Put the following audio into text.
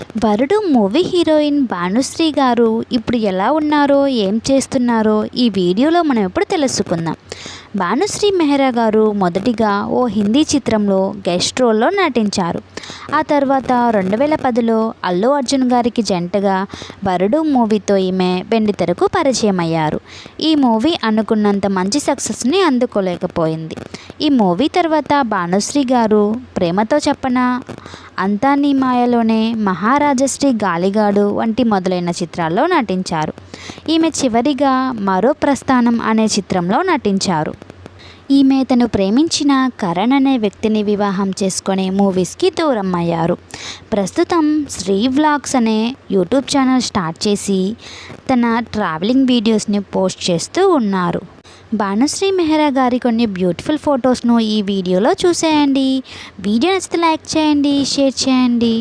వరుడు movie heroine Bhanusri గారు ఇప్పుడు ఎలా ఉన్నారో ఏం చేస్తున్నారో ఈ వీడియోలో మనం ఇప్పుడు తెలుసుకుందాం. భానుశ్రీ మెహ్రా గారు మొదటిగా ఓ హిందీ చిత్రంలో గెస్ట్ రోల్లో నటించారు. ఆ తర్వాత రెండు వేల పదిలో అల్లు అర్జున్ గారికి జంటగా వరుడు మూవీతో ఈమె వెండితెరకు పరిచయం అయ్యారు ఈ మూవీ అనుకున్నంత మంచి సక్సెస్ని అందుకోలేకపోయింది. ఈ మూవీ తర్వాత భానుశ్రీ గారు ప్రేమతో చెప్పనా? అంతా నీ మాయలోనే మహారాజశ్రీ గాలిగాడు వంటి మొదలైన చిత్రాల్లో నటించారు. ఈమె చివరిగా మరో ప్రస్థానం అనే చిత్రంలో నటించారు. ఈమె తను ప్రేమించిన కరణ్ అనే వ్యక్తిని వివాహం చేసుకునే మూవీస్కి దూరం అయ్యారు. ప్రస్తుతం శ్రీ వ్లాగ్స్ అనే యూట్యూబ్ ఛానల్ స్టార్ట్ చేసి తన ట్రావెలింగ్ వీడియోస్ని పోస్ట్ చేస్తూ ఉన్నారు. భానుశ్రీ మెహ్రా గారి కొన్ని బ్యూటిఫుల్ ఫొటోస్ను ఈ వీడియోలో చూసేయండి. వీడియో నచ్చితే లైక్ చేయండి షేర్ చేయండి.